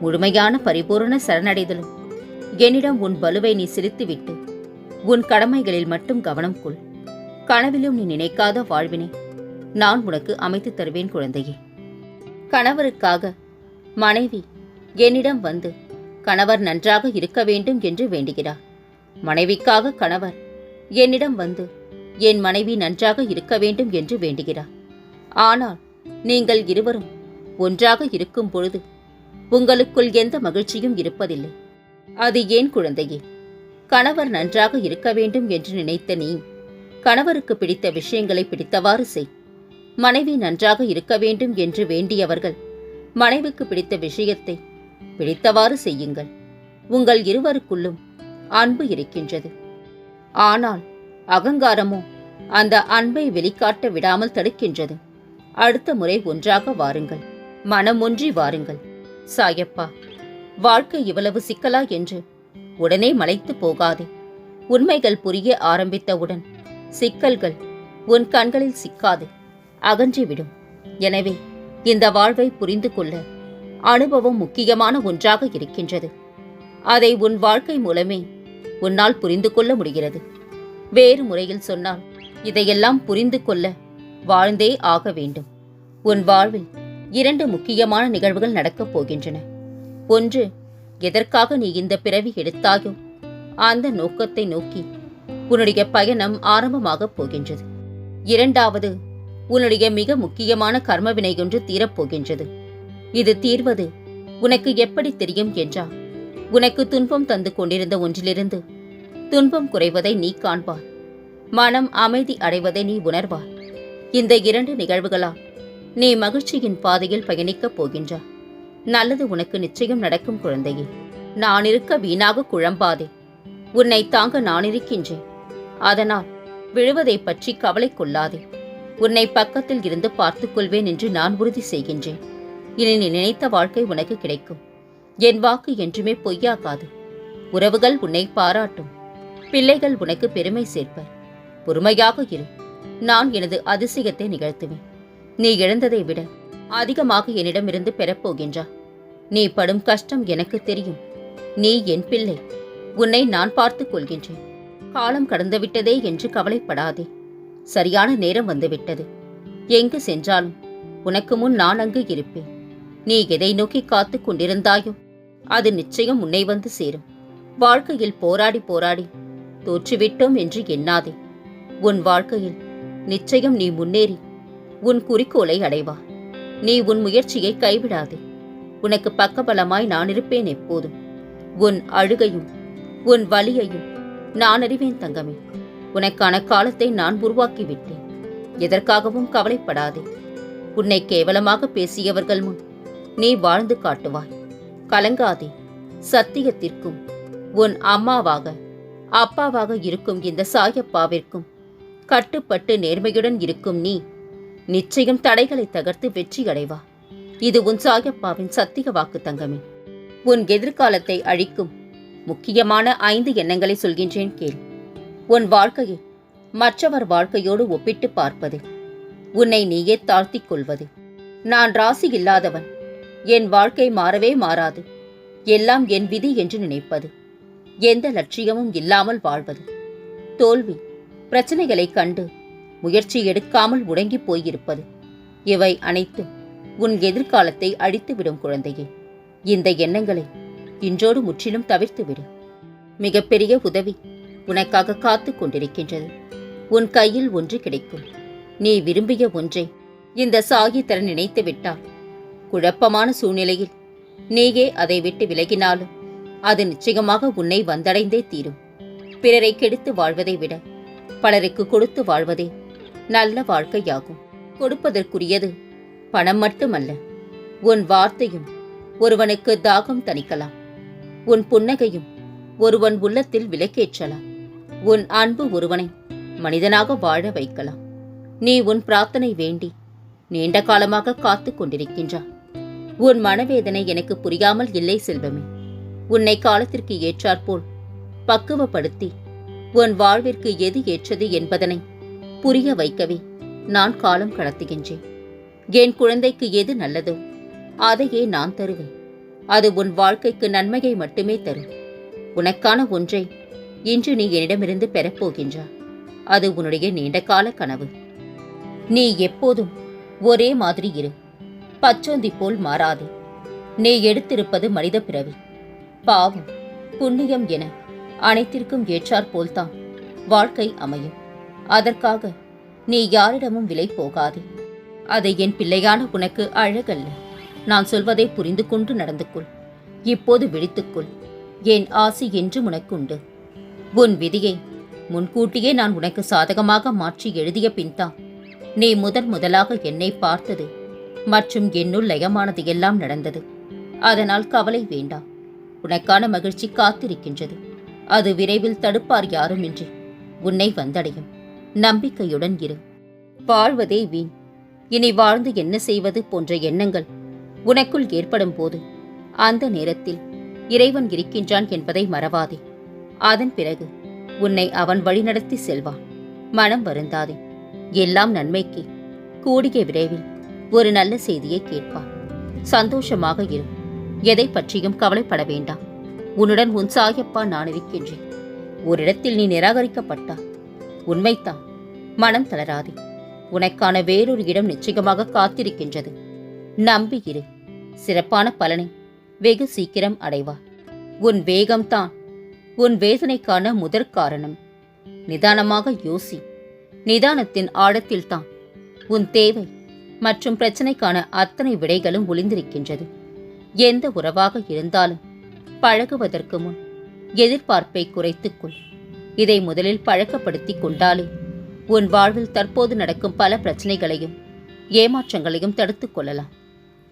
முழுமையான பரிபூரண சரணடைதலும். என்னிடம் உன் பலுவை நீ சிரித்துவிட்டு உன் கடமைகளில் மட்டும் கவனம் கொள். கனவிலும் நீ நினைக்காத வாழ்வினை நான் உனக்கு அமைத்துத் தருவேன் குழந்தையே. கணவருக்காக மனைவி என்னிடம் வந்து கணவர் நன்றாக இருக்க வேண்டும் என்று வேண்டுகிறார். மனைவிக்காக கணவர் என்னிடம் வந்து என் மனைவி நன்றாக இருக்க வேண்டும் என்று வேண்டுகிறார். ஆனால் நீங்கள் இருவரும் ஒன்றாக இருக்கும் பொழுது உங்களுக்குள் எந்த மகிழ்ச்சியும் இருப்பதில்லை. அது ஏன் குழந்தையே? கணவர் நன்றாக இருக்க வேண்டும் என்று நினைத்த நீ கணவருக்கு பிடித்த விஷயங்களை பிடித்தவாறு செய். மனைவி நன்றாக இருக்க வேண்டும் என்று வேண்டியவர்கள் மனைவிக்கு பிடித்த விஷயத்தை பிடித்தவாறு செய்யுங்கள். உங்கள் இருவருக்குள்ளும் அன்பு இருக்கின்றது. ஆனால் அகங்காரமோ அந்த அன்பை வெளிக்காட்ட விடாமல் தடுக்கின்றது. அடுத்த முறை ஒன்றாக வாருங்கள். மனமொன்றி வாருங்கள். சாயப்பா வாழ்க்கை இவ்வளவு சிக்கலா என்று உடனே மலைத்து போகாதே. உண்மைகள் புரிய ஆரம்பித்தவுடன் சிக்கல்கள் உன் கண்களில் சிக்காது அகன்றிவிடும். எனவே இந்த வாழ்வை புரிந்து கொள்ள அனுபவம் முக்கியமான ஒன்றாக இருக்கின்றது. அதை உன் வாழ்க்கை மூலமே உன்னால் புரிந்து கொள்ள முடிகிறது. வேறு முறையில் சொன்னால் இதையெல்லாம் புரிந்து கொள்ள வாழ்ந்தே ஆக வேண்டும். உன் வாழ்வில் இரண்டு முக்கியமான நிகழ்வுகள் நடக்கப் போகின்றன. ஒன்று எதற்காக நீ இந்த பிறவி எடுத்தாயோ? அந்த நோக்கத்தை நோக்கி உன்னுடைய பயணம் ஆரம்பமாகப் போகின்றது. இரண்டாவது உன்னுடைய மிக முக்கியமான கர்மவினை ஒன்று தீரப்போகின்றது இது தீர்வது உனக்கு எப்படி தெரியும் என்றால் உனக்கு துன்பம் தந்து கொண்டிருந்த ஒன்றிலிருந்து துன்பம் குறைவதை நீ காண்பாய். மனம் அமைதி அடைவதை நீ உணர்வாய். இந்த இரண்டு நிகழ்வுகளால் நீ மகிழ்ச்சியின் பாதையில் பயணிக்கப் போகின்றாய் நல்லது உனக்கு நிச்சயம் நடக்கும் குழந்தையே. நான் இருக்க வீணாக குழம்பாதே. உன்னை தாங்க நான் இருக்கின்றேன். அதனால் விழுவதை பற்றி கவலை கொள்ளாதே. உன்னை பக்கத்தில் இருந்து பார்த்துக் கொள்வேன் என்று நான் உறுதி செய்கின்றேன். இனி நீ நினைத்த வாழ்க்கை உனக்கு கிடைக்கும். என் வாக்கு என்றுமே பொய்யாகாது. உறவுகள் உன்னை பாராட்டும். பிள்ளைகள் உனக்கு பெருமை சேர்ப்பர். பொறுமையாக இரு. நான் எனது அதிசயத்தை நிகழ்த்துவேன். நீ இழந்ததை விட அதிகமாக என்னிடமிருந்து பெறப்போகின்றா. நீ படும் கஷ்டம் எனக்கு தெரியும். நீ என் பிள்ளை. உன்னை நான் பார்த்துக் கொள்கின்றேன். காலம் கடந்துவிட்டதே என்று கவலைப்படாதே. சரியான நேரம் வந்துவிட்டது எங்கு சென்றாலும் உனக்கு முன் நான் அங்கு இருப்பேன். நீ எதை நோக்கி காத்துக் கொண்டிருந்தாயோ அது நிச்சயம் உன்னை வந்து சேரும். வாழ்க்கையில் போராடி போராடி தோற்றுவிட்டோம் என்று எண்ணாதே. உன் வாழ்க்கையில் நிச்சயம் நீ முன்னேறி உன் குறிக்கோளை அடைவா. நீ உன் முயற்சியை கைவிடாதே. உனக்கு பக்கபலமாய் நான் இருப்பேன் எப்போதும். உன் அழுகையும் உன் வலியையும் நான் அறிவேன் தங்கமே. உனக்கான காலத்தை நான் உருவாக்கிவிட்டேன். எதற்காகவும் கவலைப்படாதே. உன்னை கேவலமாக பேசியவர்கள் முன் நீ வாழ்ந்து காட்டுவாய். கலங்காதே. சத்தியத்திற்கும் உன் அம்மாவாக அப்பாவாக இருக்கும் இந்த சாயப்பாவிற்கும் கட்டுப்பட்டு நேர்மையுடன் இருக்கும் நீ நிச்சயம் தடைகளை தகர்த்து வெற்றி அடைவா இது உன் சாயப்பாவின் சத்திய வாக்கு தங்கமே. உன் எதிர்காலத்தை அழிக்கும் முக்கியமான ஐந்து எண்ணங்களை சொல்கின்றேன் கேள். உன் வாழ்க்கையை மற்றவர் வாழ்க்கையோடு ஒப்பிட்டு பார்ப்பது. உன்னை நீயே தாழ்த்திக் கொள்வது. நான் ராசி இல்லாதவன். என் வாழ்க்கை மாறவே மாறாது. எல்லாம் என் விதி என்று நினைப்பது. எந்த லட்சியமும் இல்லாமல் வாழ்வது. தோல்வி பிரச்சனைகளை கண்டு முயற்சி எடுக்காமல் முடங்கி போயிருப்பது. இவை அனைத்தும் உன் எதிர்காலத்தை அழித்துவிடும் குழந்தையே. இந்த எண்ணங்களை இன்றோடு முற்றிலும் தவிர்த்துவிடு. மிகப்பெரிய உதவி உனக்காக காத்துக் கொண்டிருக்கின்றது. உன் கையில் ஒன்று கிடைக்கும். நீ விரும்பிய ஒன்றை இந்த சாகி தர நினைத்து விட்டால் குழப்பமான சூழ்நிலையில் நீயே அதை விட்டு விலகினாலும் அது நிச்சயமாக உன்னை வந்தடைந்தே தீரும். பிறரை கெடுத்து வாழ்வதை விட பலருக்கு கொடுத்து வாழ்வதே நல்ல வாழ்க்கையாகும். கொடுப்பதற்குரியது பணம் மட்டுமல்ல. உன் வார்த்தையும் ஒருவனுக்கு தாகம் தணிக்கலாம். உன் புன்னகையும் ஒருவன் உள்ளத்தில் விலக்கேற்றலாம். உன் அன்பு ஒருவனை மனிதனாக வாழ வைக்கலாம். நீ உன் பிரார்த்தனை வேண்டி நீண்ட காலமாக காத்துக் கொண்டிருக்கின்றா உன் மனவேதனை எனக்கு புரியாமல் இல்லை செல்வமே. உன்னை காலத்திற்கு ஏற்றாற்போல் பக்குவப்படுத்தி உன் வாழ்விற்கு எது ஏற்றது என்பதனை புரிய வைக்கவே நான் காலம் கடத்துகின்றேன். என் குழந்தைக்கு எது நல்லதோ அதையே நான் தருவேன். அது உன் வாழ்க்கைக்கு நன்மையை மட்டுமே தரும். உனக்கான ஒன்றை இன்று நீ என்னிடமிருந்து பெறப்போகின்றா அது உன்னுடைய நீண்ட கால கனவு. நீ எப்போதும் ஒரே மாதிரி இரு. பச்சோந்தி போல் மாறாதே. நீ எடுத்திருப்பது மனித பிறவி. பாவம் புண்ணியம் என அனைத்திற்கும் ஏற்றாற்போல்தான் வாழ்க்கை அமையும். அதற்காக நீ யாரிடமும் விலை போகாதே. அதை என் பிள்ளையான உனக்கு அழகல்ல. நான் சொல்வதை புரிந்து கொண்டு நடந்து கொள் இப்போது விழித்துக்கொள். என் ஆசி என்று உனக்குண்டு. உன் விதியை முன்கூட்டியே நான் உனக்கு சாதகமாக மாற்றி எழுதிய பின்தான் நீ முதன் முதலாக என்னை பார்த்தது மற்றும் என்னுள் லயமானது எல்லாம் நடந்தது. அதனால் கவலை வேண்டாம் உனக்கான மகிழ்ச்சி காத்திருக்கின்றது. அது விரைவில் தடுப்பார் யாருமின்றி உன்னை வந்தடையும். நம்பிக்கையுடன் இரு. வாழ்வதே வீண். இனி வாழ்ந்து என்ன செய்வது போன்ற எண்ணங்கள் உனக்குள் ஏற்படும் போது அந்த நேரத்தில் இறைவன் இருக்கின்றான் என்பதை மறவாதே. அதன் பிறகு உன்னை அவன் வழிநடத்தி செல்வான் மனம் வருந்தாதே. எல்லாம் நன்மைக்கு. கூடிய விரைவில் ஒரு நல்ல செய்தியை கேட்பான் சந்தோஷமாக இரு. எதை பற்றியும் கவலைப்பட வேண்டாம் உன்னுடன் உன் சாயப்பா நான் இருக்கின்றேன். ஒரு இடத்தில் நீ நிராகரிக்கப்பட்டா உண்மைத்தான் மனம் தளராதே. உனக்கான வேறொரு இடம் நிச்சயமாக காத்திருக்கின்றது. நம்பியிரு சிறப்பான பலனை வெகு சீக்கிரம் அடைவார் உன் வேகம்தான். உன் வேதனைக்கான முதற் காரணம். நிதானமாக யோசி. நிதானத்தின் ஆழத்தில்தான். உன் தேவை மற்றும் பிரச்சனைக்கான அத்தனை விடைகளும் ஒளிந்திருக்கின்றது. எந்த உறவாக இருந்தாலும் பழகுவதற்கு முன் எதிர்பார்ப்பை குறைத்துக்கொள் இதை முதலில் பழக்கப்படுத்திக் கொண்டாலே உன் வாழ்வில் தற்போது நடக்கும் பல பிரச்சனைகளையும் ஏமாற்றங்களையும் தடுத்துக் கொள்ளலாம்.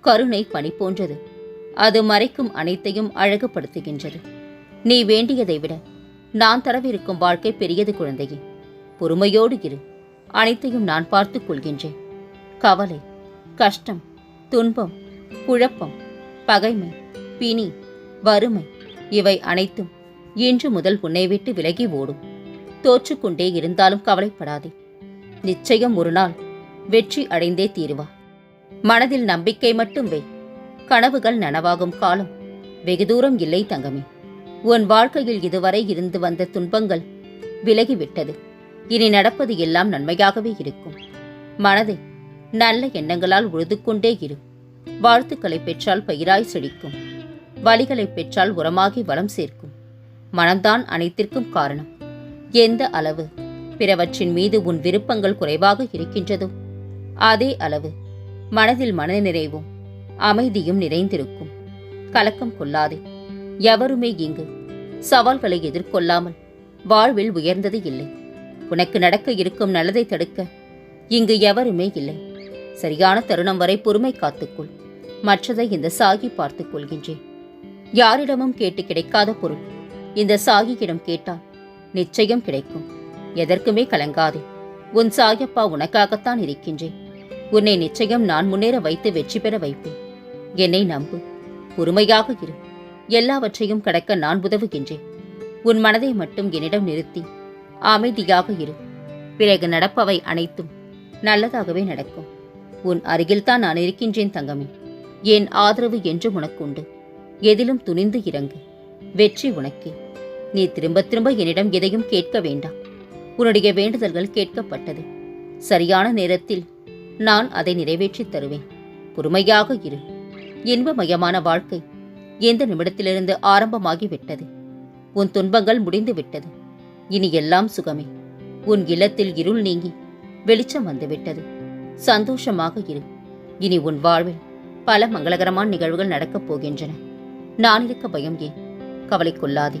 கருணை பனி போன்றது. அது மறைக்கும் அனைத்தையும் அழகுபடுத்துகின்றது. நீ வேண்டியதை விட நான் தரவிருக்கும் வாழ்க்கை பெரியது குழந்தையே. பொறுமையோடு இரு. அனைத்தையும் நான் பார்த்துக் கொள்கின்றேன். கவலை கஷ்டம் துன்பம் குழப்பம் பகைமை பிணி வறுமை இவை அனைத்தும் இன்று முதல் உன்னை விட்டு விலகி ஓடும். தோற்றுக்கொண்டே இருந்தாலும் கவலைப்படாதே. நிச்சயம் ஒரு நாள் வெற்றி அடைந்தே தீருவா. மனதில் நம்பிக்கை மட்டும் வை. கனவுகள் நனவாகும் காலம். வெகு தூரம் இல்லை தங்கமே. உன் வாழ்க்கையில் இதுவரை இருந்து வந்த துன்பங்கள் விலகிவிட்டது. இனி நடப்பது எல்லாம் நன்மையாகவே இருக்கும். மனதை நல்ல எண்ணங்களால் உழுது கொண்டே இரு. வாழ்த்துக்களை பெற்றால் பயிராய் செழிக்கும். வழிகளை பெற்றால் உரமாகி வளம் சேர்க்கும். மனம்தான் அனைத்திற்கும் காரணம். எந்த அளவு? பிறவற்றின் மீது உன் விருப்பங்கள் குறைவாக இருக்கின்றதோ அதே அளவு மனதில் மனநிறைவும் அமைதியும் நிறைந்திருக்கும். கலக்கம் கொள்ளாதே. எவருமே இங்கு சவால்களை எதிர்கொள்ளாமல் வாழ்வில் உயர்ந்தது இல்லை. உனக்கு நடக்க இருக்கும் நல்லதை தடுக்க இங்கு எவருமே இல்லை. சரியான தருணம் வரை பொறுமை காத்துக்கொள். மற்றதை இந்த சாகி பார்த்துக் கொள்கின்றேன். யாரிடமும் கேட்டு கிடைக்காத பொருள். இந்த சாகியிடம் கேட்டால் நிச்சயம் கிடைக்கும். எதற்குமே கலங்காதே. உன் சாயப்பா உனக்காகத்தான் இருக்கின்றேன். உன்னை நிச்சயம் நான் முன்னேற வைத்து வெற்றி பெற வைப்பேன். என்னை நம்பு. பொறுமையாக இரு. எல்லாவற்றையும் கடக்க நான் உதவுகின்றேன். உன் மனதை மட்டும் என்னிடம் நிறுத்தி. அமைதியாக இரு. பிறகு நடப்பவை அனைத்தும் நல்லதாகவே நடக்கும். உன் அருகில்தான் நான் இருக்கின்றேன் தங்கமே. என் ஆதரவு என்று உனக்கு உண்டு எதிலும் துணிந்து இறங்கு. வெற்றி உனக்கே. நீ திரும்ப திரும்ப என்னிடம் எதையும் கேட்க வேண்டாம். உன்னுடைய வேண்டுதல்கள் கேட்கப்பட்டது. சரியான நேரத்தில் நான் அதை நிறைவேற்றித் தருவேன். பொறுமையாக இரு. இன்பமயமான வாழ்க்கை எந்த நிமிடத்திலிருந்து ஆரம்பமாகி விட்டது உன் துன்பங்கள் முடிந்து விட்டது இனி எல்லாம் சுகமே. உன் இல்லத்தில் இருள் நீங்கி வெளிச்சம் வந்துவிட்டது. சந்தோஷமாக இரு. இனி உன் வாழ்வில் பல மங்களகரமான நிகழ்வுகள் நடக்கப் போகின்றன. நான் இருக்க பயம் ஏன்? கவலை கொள்ளாதே.